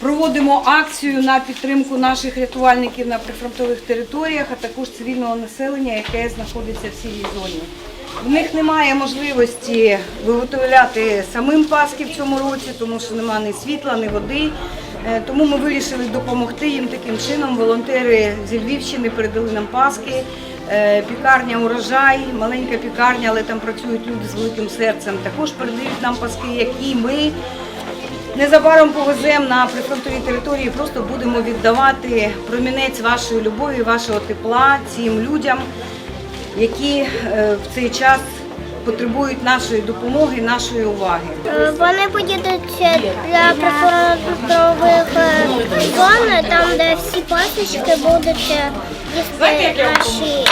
проводимо акцію на підтримку наших рятувальників на прифронтових територіях, а також цивільного населення, яке знаходиться в сірій зоні. В них немає можливості виготовляти самим паски в цьому році, тому що немає ні світла, ні води. Е, Тому ми вирішили допомогти їм таким чином. Волонтери зі Львівщини передали нам паски. Е, Пікарня урожай, маленька пікарня, але там працюють люди з великим серцем. Також передають нам паски, які ми незабаром повеземо на прифронтові території. Просто будемо віддавати промінець вашої любові, вашого тепла цим людям, які е, в цей час потребують нашої допомоги, нашої уваги. Е, Вони поїдуть для прифронтових е, зон, там, де всі пасічки будуть їсти наші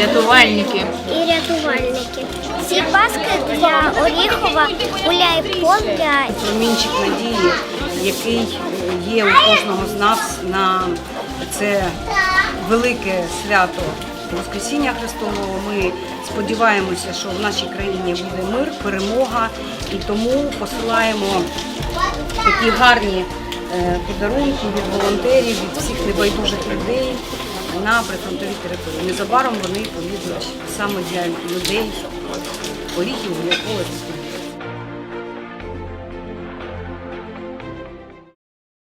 Рятувальники. і рятувальники. Ці паски для Оріхова, гуляй поля. Промінчик надії, який є у кожного з нас на це велике свято Воскресіння Христового. Ми сподіваємося, що в нашій країні буде мир, перемога, і тому посилаємо такі гарні е, подарунки від волонтерів, від всіх небайдужих людей на прифронтові території. Незабаром вони поїдуть саме для людей Оріхів, для та